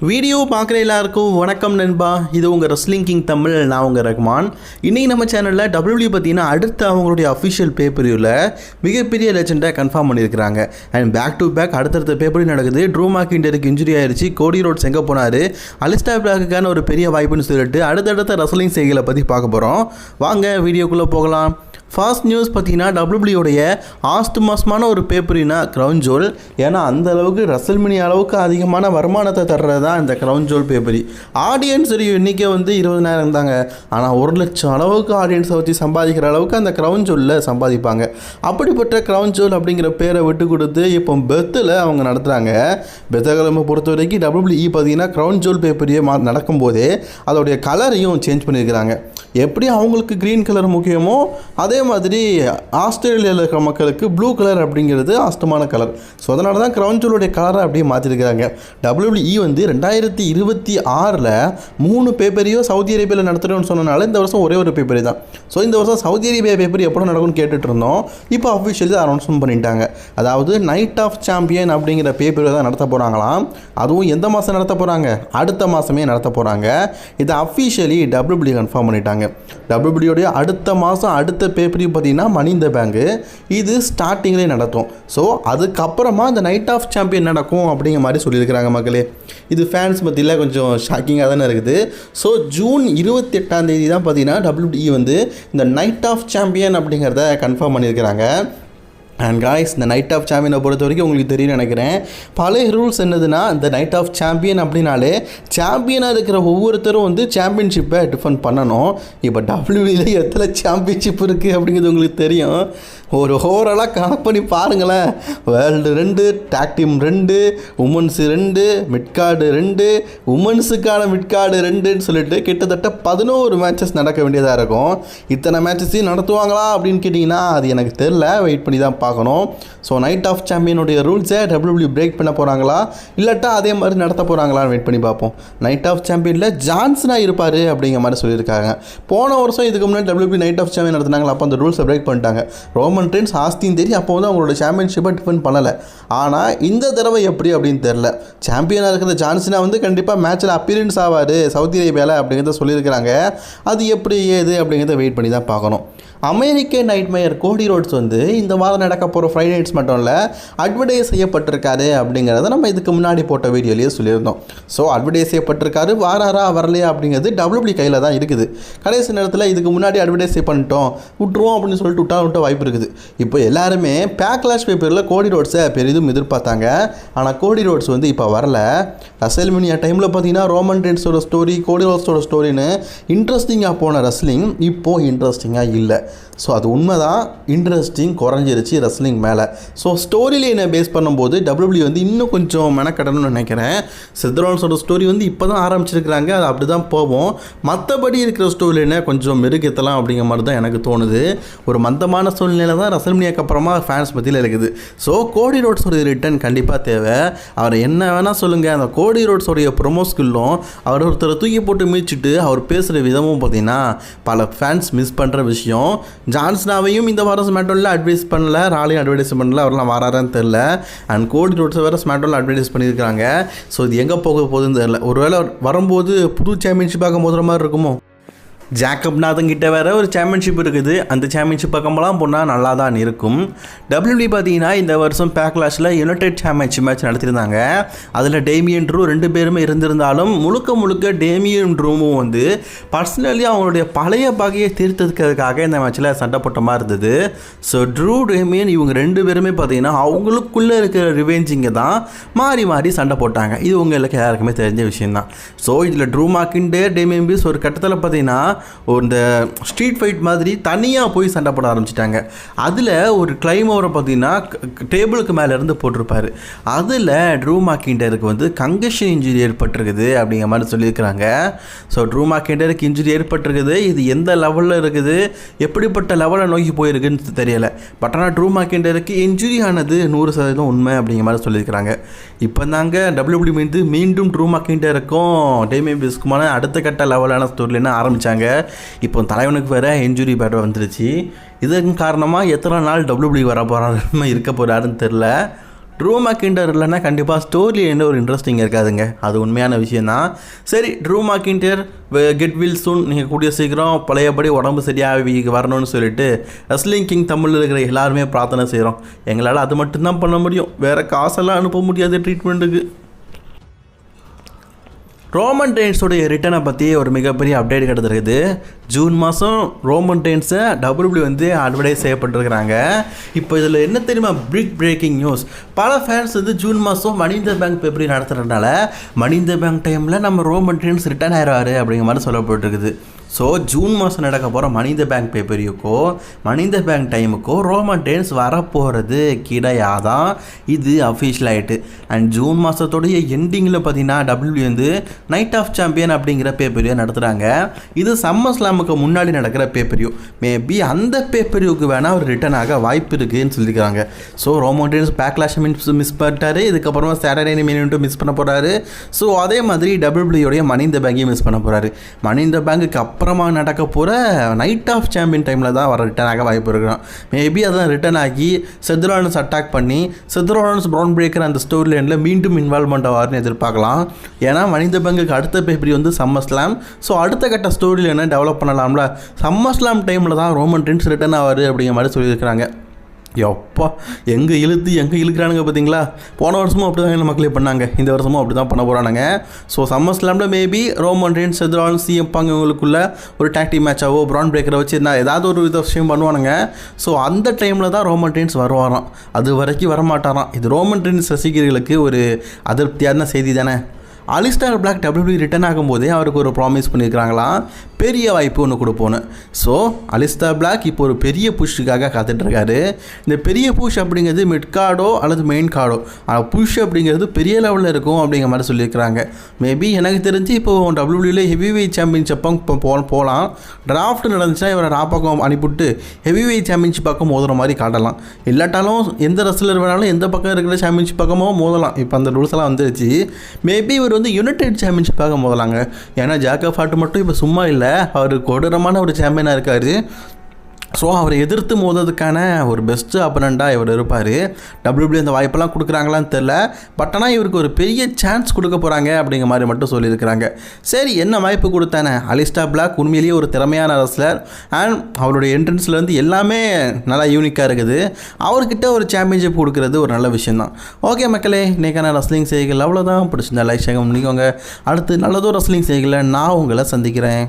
Video பார்க்குற எல்லாருக்கும் வணக்கம் நண்பா. இது உங்கள் ரெஸ்லிங் கிங் தமிழ் நான் உங்கள் ரஹ்மான் இன்றைக்கி நம்ம சேனலில் டபிள்யூ பார்த்தீங்கன்னா அடுத்து அவங்களுடைய அஃபிஷியல் பேப்பரியில் மிகப்பெரிய லெஜெண்டாக கன்ஃபார்ம் பண்ணியிருக்கிறாங்க. அண்ட் பேக் டு பேக் அடுத்தடுத்த பேப்பரும் நடக்குது. ட்ரூ மாக்கிண்டருக்கு இன்ஜுரி ஆயிடுச்சு கோடி ரோட்ஸ் எங்கே போனார்? அலிஸ்டா பிளாக்குக்கான ஒரு பெரிய வாய்ப்புன்னு சொல்லிட்டு அடுத்தடுத்த ரெஸ்லிங் செய்களை பற்றி பார்க்க போகிறோம் வாங்க வீடியோக்குள்ளே போகலாம். ஃபாஸ்ட் நியூஸ் பார்த்தீங்கன்னா டபிள்யூபிள்யூடைய ஆஸ்து மாசமான ஒரு பேப்பரினா க்ரௌன் ஜோல் ஏன்னா அந்த அளவுக்கு ரசல்மினி அளவுக்கு அதிகமான வருமானத்தை தர்றது தான் இந்த க்ரௌன் ஜோல் பேப்பரி ஆடியன்ஸ் எண்ணிக்கை வந்து இருபதனாயிரம் தாங்க. ஆனால் ஒரு லட்சம் அளவுக்கு ஆடியன்ஸை வச்சு சம்பாதிக்கிற அளவுக்கு அந்த க்ரௌன் ஜோலில் சம்பாதிப்பாங்க. அப்படிப்பட்ட க்ரௌன் ஜோல் அப்படிங்கிற பேரை விட்டு கொடுத்து இப்போ பெத்தில் அவங்க நடத்துகிறாங்க பெத்தகிழமை பொறுத்த வரைக்கும் டபிள்யூபிள்யூ பார்த்தீங்கன்னா க்ரௌன் ஜோல் பேப்பரியே மா நடக்கும்போதே அதோடைய கலரையும் சேஞ்ச் பண்ணியிருக்கிறாங்க எப்படி அவங்களுக்கு க்ரீன் கலர் முக்கியமோ அதே அதே மாதிரி ஆஸ்திரேலியாவில் இருக்கிற மக்களுக்கு ப்ளூ கலர் அப்படிங்கிறது அஸ்தமான கலர் ஸோ அதனால தான் க்ரௌஞ்சோலுடைய கலரை அப்படியே மாற்றிருக்கிறாங்க டபிள்யூபிள்யூஇ வந்து ரெண்டாயிரத்தி இருபத்தி ஆறில் மூணு பேப்பரையோ சவுதி அரேபியாவில் நடத்துகிறோம்னு சொன்னனால இந்த வருஷம் ஒரே ஒரு பேப்பரே தான். ஸோ இந்த வருஷம் சவுதி அரேபியா பேப்பர் எப்போ நடக்கும்னு கேட்டுட்டு இருந்தோம். இப்போ அஃபிஷியலி அனௌன்ஸ்மெண்ட் பண்ணிட்டாங்க. அதாவது நைட் ஆஃப் சாம்பியன் அப்படிங்கிற பேப்பர் தான் நடத்த போகிறாங்களாம் அதுவும் எந்த மாதம் நடத்த போகிறாங்க அடுத்த மாதமே நடத்த போகிறாங்க இதை அஃபிஷியலி டபிள்யூபிள்யூ கன்ஃபார்ம் பண்ணிட்டாங்க. டபிள்யூபிள்யூடைய அடுத்த மாதம் அடுத்த எப்படி பார்த்தீங்கன்னா மணி இந்த பேங்கு இது ஸ்டார்டிங்லேயே நடத்தும் ஸோ அதுக்கப்புறமா இந்த நைட் ஆஃப் சாம்பியன் நடக்கும் அப்படிங்கிற மாதிரி சொல்லியிருக்கிறாங்க மக்களே. இது ஃபேன்ஸ் மத்தியில் கொஞ்சம் ஷாக்கிங்காக தானே இருக்குது. ஸோ ஜூன் இருபத்தெட்டாம் தேதி தான் பார்த்தீங்கன்னா டபிள்யூடிஇ வந்து இந்த நைட் ஆஃப் சாம்பியன் அப்படிங்கிறத கன்ஃபார்ம் பண்ணியிருக்கிறாங்க. அண்ட் காய்ஸ் இந்த நைட் ஆஃப் சாம்பியனை பொறுத்த வரைக்கும் உங்களுக்கு தெரியும் நினைக்கிறேன். பழைய ரூல்ஸ் என்னதுன்னா இந்த நைட் ஆஃப் சாம்பியன் அப்படின்னாலே சாம்பியனாக இருக்கிற ஒவ்வொருத்தரும் வந்து சாம்பியன்ஷிப்பை டிஃபன் பண்ணணும். இப்போ டபிள்யூவில் எத்தனை சாம்பியன்ஷிப் இருக்குது அப்படிங்கிறது உங்களுக்கு தெரியும். ஒரு ஓவராலாக கணக்கு பண்ணி பாருங்களேன். வேர்ல்டு ரெண்டு டாக் டீம் ரெண்டு உமன்ஸு ரெண்டு மிட்கார்டு ரெண்டு உமன்ஸுக்கான மிட்கார்டு ரெண்டுன்னு சொல்லிட்டு கிட்டத்தட்ட பதினோரு மேட்சஸ் நடக்க வேண்டியதாக இருக்கும். இத்தனை மேட்சஸையும் நடத்துவாங்களா அப்படின்னு கேட்டிங்கன்னா அது எனக்கு தெரில வெயிட் பண்ணி தான் பார்க்கணும். ஸோ நைட் ஆஃப் சாம்பியனுடைய ரூல்ஸை டபிள்யூபிள்யூ பிரேக் பண்ண போகிறாங்களா இல்லாட்டா அதே மாதிரி நடத்த போகிறாங்களான்னு வெயிட் பண்ணி பார்ப்போம். நைட் ஆஃப் சாம்பியனில் ஜான்சனாக இருப்பார் அப்படிங்கிற மாதிரி சொல்லியிருக்காங்க. போன வருஷம் இதுக்கு முன்னாடி டபிள்யூபி நைட் ஆஃப் சாம்பியன் நடத்தினாங்களா? அப்போ அந்த ரூல்ஸை பிரேக் பண்ணிட்டாங்க. ரொம்ப ட்ரெண்ட்ஸ் ஆஸ்தியும் தெரியும் அப்போ வந்து அவங்களோட சாம்பியன்ஷிப்பை டிஃபெண்ட் பண்ணலை. ஆனால் இந்த தடவை எப்படி அப்படின்னு தெரில சாம்பியனாக இருக்கிற ஜான்சனா வந்து கண்டிப்பாக மேட்ச்சில் அப்பியரன்ஸ் ஆவார் சவுதி அரேபியாவில் அப்படிங்கிறத சொல்லியிருக்கிறாங்க. அது எப்படி ஏது அப்படிங்கிறத வெயிட் பண்ணி தான் பார்க்கணும். அமெரிக்க நைட்மேயர் கோடி ரோட்ஸ் வந்து இந்த வாரம் நடக்க போகிற ஃப்ரைடே நைட்ஸ் மட்டும் இல்லை அட்வர்டைஸ் செய்யப்பட்டிருக்காரு அப்படிங்கிறத நம்ம இதுக்கு முன்னாடி போட்ட வீடியோலேயே சொல்லியிருந்தோம். ஸோ அட்வர்டைஸ் செய்யப்பட்டிருக்காரு வாராரா வரலையா அப்படிங்கிறது டபிள்யூபி கையில் தான் இருக்குது. கடைசி நேரத்தில் இதுக்கு முன்னாடி அட்வர்டைஸ் பண்ணிட்டோம் விட்டுருவோம் அப்படின்னு சொல்லிட்டு விட்டா விட்ட வாய்ப்பு இருக்குது. இப்போ எல்லாருமே பேக்லாஷ் பேப்பரில் கோடி ரோட்ஸை பெரிதும் எதிர்பார்த்தாங்க. ஆனால் கோடி ரோட்ஸ் வந்து இப்போ வரல. ரசல்மினியா டைமில் பார்த்தீங்கன்னா ரோமன் டென்ஸோட ஸ்டோரி கோடி ரோட்ஸோட ஸ்டோரின்னு இன்ட்ரெஸ்டிங்காக போன ரஸ்லிங் இப்போது இன்ட்ரெஸ்டிங்காக இல்லை. ஸோ அது உண்மை தான் இன்ட்ரெஸ்டிங் குறைஞ்சிருச்சு ரெஸ்லிங் மேலே. ஸோ ஸ்டோரியில் என்ன பேஸ் பண்ணும்போது டபிள்யூபிள்யூ வந்து இன்னும் கொஞ்சம் மெனக்கடணும்னு நினைக்கிறேன். சித்ரோன்ஸோட ஸ்டோரி வந்து இப்போ தான் ஆரம்பிச்சிருக்கிறாங்க. அது அப்படி தான் போவோம் மற்றபடி இருக்கிற ஸ்டோரியில் கொஞ்சம் மெருகேற்றலாம் அப்படிங்கிற மாதிரி தான் எனக்கு தோணுது. ஒரு மந்தமான சூழ்நிலை தான் ரசல்மினியாக்கு அப்புறமா ஃபேன்ஸ் மத்தியில் இருக்குது. ஸோ கோடி ரோட்ஸோடைய ரிட்டர்ன் கண்டிப்பாக தேவை. அவர் என்ன வேணால் சொல்லுங்கள் அந்த கோடி ரோட்ஸோடைய ப்ரொமோஸ்கில்லும் அவர் ஒருத்தரை தூக்கி போட்டு மீச்சிட்டு அவர் பேசுகிற விதமும் பார்த்திங்கன்னா பல ஃபேன்ஸ் மிஸ் பண்ணுற விஷயம். ஜான்ஸ்னாவையும் இந்த வாரம் ஸ்மேட்டோனில் அட்வைஸ் பண்ணல ராலையும் அட்வர்டைஸ் பண்ணல அவரெல்லாம் வராரான்னு தெரில அண்ட் கோடி ரோட்ஸை வேறு ஸ்மேட்டோனில் அட்வர்டைஸ் பண்ணியிருக்காங்க. ஸோ இது எங்கே போக போகுதுன்னு தெரில ஒருவேளை வரும்போது புது சாம்பியன்ஷிப்பாக மோதுற மாதிரி இருக்குமோ? ஜாக்கப் நாதன் கிட்ட வேற ஒரு சாம்பியன்ஷிப் இருக்குது. அந்த சாம்பியன்ஷிப் பக்கமெல்லாம் போனால் நல்லா தான் இருக்கும். டபிள்யூபி பார்த்தீங்கன்னா இந்த வருஷம் பேக்லாஷில் யுனைடெட் சாம்பியன்ஷிப் மேட்ச் நடத்தியிருந்தாங்க. அதில் டேமியன் ட்ரூ ரெண்டு பேருமே இருந்திருந்தாலும் முழுக்க முழுக்க டேமியன் ட்ரூமும் வந்து பர்சனலி அவங்களுடைய பழைய பகையை தீர்த்ததுக்காக இந்த மேட்ச்சில் சண்டை போட்ட மாதிரி இருந்தது. ஸோ ட்ரூ டேமியன் இவங்க ரெண்டு பேருமே பார்த்தீங்கன்னா அவங்களுக்குள்ளே இருக்கிற ரிவெஞ்சிங்க தான் மாறி மாறி சண்டை போட்டாங்க. இது உங்களுக்கு யாருக்குமே தெரிஞ்ச விஷயம்தான். ஸோ இதில் ட்ரூ மார்க்கிண்டே டேமியன் பீஸ் ஒரு கட்டத்தில் பார்த்தீங்கன்னா இந்த ஸ்ட்ரீட் ஃபைட் மாதிரி தனியாக போய் சண்டை போட ஆரம்பிச்சிட்டாங்க. அதில் ஒரு கிளைமோரை ஓவரை பார்த்தீங்கன்னா டேபிளுக்கு மேலே இருந்து போட்டிருப்பாரு. அதில் ட்ரூ மாக்கிண்டருக்கு வந்து கங்கஷன் இன்ஜுரி ஏற்பட்டிருக்குது அப்படிங்கிற மாதிரி சொல்லியிருக்கிறாங்க. ஸோ ட்ரூ மாக்கிண்டருக்கு இன்ஜுரி ஏற்பட்டிருக்குது. இது எந்த லெவலில் இருக்குது? எப்படிப்பட்ட லெவலை நோக்கி போயிருக்குன்னு தெரியலை. பட் ஆனால் ட்ரூ மாக்கிண்டருக்கு இன்ஜுரி ஆனது நூறு சதவீதம் உண்மை அப்படிங்கிற மாதிரி சொல்லியிருக்கிறாங்க. இப்போ தாங்க டபிள்யூபிடி மீது மீண்டும் ட்ரூ மாக்கிண்டருக்கும் டேமி பிஸ்குமான அடுத்த கட்ட லெவலான ஸ்டோரியில் ஆரம்பித்தாங்க இப்போ தலைவனுக்கு வேறு இன்ஜுரி பேட் வந்துருச்சு. இதன் காரணமாக எத்தனை நாள் டபிள்யூபிள்யூ வர போகிறாருன்னு இருக்க போகிறாருன்னு தெரில ட்ரூ மேக்கிண்டர் இல்லைன்னா கண்டிப்பாக ஸ்டோரி என்ன ஒரு இன்ட்ரெஸ்டிங் இருக்காதுங்க. அது உண்மையான விஷயந்தான் சரி Drew McIntyre get well soon நீங்கள் கூடிய சீக்கிரம் பழையபடி உடம்பு சரியாக வரணும்னு சொல்லிட்டு ரெஸ்லிங் கிங் தமிழில் இருக்கிற எல்லாருமே பிரார்த்தனை செய்கிறோம் எங்களால் அது மட்டும்தான் பண்ண முடியும். வேறு காசெல்லாம் அனுப்ப முடியாது ட்ரீட்மெண்ட்டுக்கு ரோமன் ரெயின்ஸோடைய ரிட்டனை பற்றி ஒரு மிகப்பெரிய அப்டேட் கிடச்சிருக்குது. ஜூன் மாதம் ரோமன் ரெயின்ஸை டபிள்யூ வந்து அட்வர்டைஸ் செய்யப்பட்டிருக்கிறாங்க. இப்போ இதில் என்ன தெரியுமா? பிக் பிரேக்கிங் நியூஸ் பல ஃபேன்ஸ் வந்து ஜூன் மாதம் மணிந்த பேங்க் பேப்பரி நடத்துகிறதுனால மணிந்த பேங்க் டைமில் நம்ம ரோமன் ட்ரெயின்ஸ் ரிட்டர்ன் ஆயிடுவார் அப்படிங்கிற மாதிரி சொல்லப்பட்டிருக்குது. ஸோ ஜூன் மாதம் நடக்க போகிற மனித பேங்க் பேப்பரியுக்கோ மனித பேங்க் டைமுக்கோ ரோமன் டேன்ஸ் வரப்போகிறது கிடையாதான் இது அஃபிஷியல் ஆகிட்டு அண்ட் ஜூன் மாதத்துடைய எண்டிங்கில் பார்த்தீங்கன்னா டபிள்யூ வந்து நைட் ஆஃப் சாம்பியன் அப்படிங்கிற பேப்பரியை நடத்துகிறாங்க இது சம்மர் ஸ்லாமுக்கு முன்னாடி நடக்கிற பேப்பரியூ மேபி அந்த பேப்பரியூக்கு வேணால் அவர் ரிட்டர்ன் ஆக வாய்ப்பு இருக்குதுன்னு சொல்லியிருக்காங்க ஸோ ரோமன் டேன்ஸ் பேக்லாஷ் மின்ஸ் மிஸ் பண்ணிட்டாரு. இதுக்கப்புறமா சாட்டர்டே மினிட்டு மிஸ் பண்ண போகிறாரு ஸோ அதே மாதிரி டபிள்யூடைய மனித பேங்கையும் மிஸ் பண்ண போகிறாரு மனித பேங்க்கு அப்புறமா நடக்க போகிற நைட் ஆஃப் சாம்பியன் டைமில் தான் வர ரிட்டர்ன் ஆக வாய்ப்பு இருக்கிறோம் மேபி அதான் ரிட்டர்ன் ஆகி செத்ரானஸ் அட்டாக் பண்ணி செத்ரானஸ் ப்ரௌன் பிரேக்கர் அந்த ஸ்டோரி லைனில் மீண்டும் இன்வால்மெண்ட் ஆவார்னு எதிர்பார்க்கலாம். ஏன்னா மனித பங்குக்கு அடுத்த பேப்பரி வந்து சம்மர் ஸ்லாம் ஸோ அடுத்த கட்ட ஸ்டோரி லைனை டெவலப் பண்ணலாம்ல? சம்மர் ஸ்லாம் டைமில் தான் ரோமன் ட்ரின்ஸ் ரிட்டர்ன் ஆவார் அப்படிங்கிற மாதிரி சொல்லியிருக்கிறாங்க. எப்பா எங்கே இழுத்து எங்கே இழுக்கிறானுங்க பார்த்தீங்களா போன வருஷமும் அப்படி தான் மக்களே பண்ணாங்க. இந்த வருஷமும் அப்படி தான் பண்ண போகிறானுங்க ஸோ சம்மர் ஸ்லாமில் மேபி ரோமன் ரெயின்ஸ் எதிராலும் சிஎம் பாங்க இவங்களுக்குள்ள ஒரு டாக்டிக் மேட்சாவோ ப்ரான் பிரேக்கரை வச்சு நான் ஏதாவது ஒரு வித விஷயம் பண்ணுவானுங்க. ஸோ அந்த டைமில் தான் ரோமன் ரெயின்ஸ் வருவாராம். அது வரைக்கும் வரமாட்டாராம். இது ரோமன் ரெயின்ஸ் ரசிகர்களுக்கு ஒரு அதிருப்தியான செய்தி தானே? அலிஸ்டார் பிளாக் டபிள்யூ ரிட்டர்ன் ஆகும்போதே அவருக்கு ஒரு ப்ராமிஸ் பண்ணியிருக்கிறாங்களாம் பெரிய வாய்ப்பு ஒன்று கொடுப்போன்னு. ஸோ அலிஸ்டார் பிளாக் இப்போ ஒரு பெரிய புஷ்ஷுக்காக காத்துட்ருக்காரு. இந்த பெரிய புஷ் அப்படிங்கிறது மிட் கார்டோ அல்லது மெயின் கார்டோ ஆனால் புஷ் அப்படிங்கிறது பெரிய லெவலில் இருக்கும் அப்படிங்கிற மாதிரி சொல்லியிருக்கிறாங்க. மேபி எனக்கு தெரிஞ்சு இப்போ டபிள்யூல ஹெவி வெயிட் சாம்பியன்ஷிப் இப்போ போ போகலாம் டிராஃப்ட் நடந்துச்சுன்னா இவரை ரா பக்கம் அனுப்பிவிட்டு ஹெவி வெயிட் சாம்பியன்ஷிப் பக்கம் மோதுற மாதிரி காட்டலாம். இல்லாட்டாலும் எந்த ரெஸ்லர் வேணாலும் எந்த பக்கம் இருக்கிற சாம்பியன்ஷிப் பக்கமோ மோதலாம். இப்போ அந்த ரூல்ஸ் எல்லாம் வந்துருச்சு. மேபி ஒரு கொண்டு வந்து யுனைடெட் சாம்பியன்ஷிப்பாக மோதலாங்க ஏன்னா ஜாக்கப் ஹார்ட் மட்டும் இப்போ சும்மா இல்லை. அவர் கொடூரமான ஒரு சாம்பியனாக இருக்கார். ஸோ அவரை எதிர்த்து மோதுறதுக்கான ஒரு பெஸ்ட்டு அப்பனண்டாக இவர் இருப்பார். டபிள்யூபிள்யூ இந்த வாய்ப்பெல்லாம் கொடுக்குறாங்களான்னு தெரில பட் ஆனால் இவருக்கு ஒரு பெரிய சான்ஸ் கொடுக்க போகிறாங்க அப்படிங்கிற மாதிரி மட்டும் சொல்லியிருக்கிறாங்க. சரி என்ன வாய்ப்பு கொடுத்தானே? அலிஸ்டா பிளாக் உண்மையிலேயே ஒரு திறமையான ரஸ்லர் அண்ட் அவருடைய என்ட்ரன்ஸ்லேருந்து எல்லாமே நல்லா யூனிக்காக இருக்குது. அவர்கிட்ட ஒரு சாம்பியன்ஷிப் கொடுக்குறது ஒரு நல்ல விஷயந்தான் ஓகே மக்களே இன்றைக்கான ரஸ்லிங் செய்திகள் அவ்வளோதான் பிடிச்சிருந்தா லைக் சேகம் பண்ணிக்கோங்க. அடுத்து நல்லதோ ரஸ்லிங் செய்திகளை நான் உங்களை சந்திக்கிறேன்.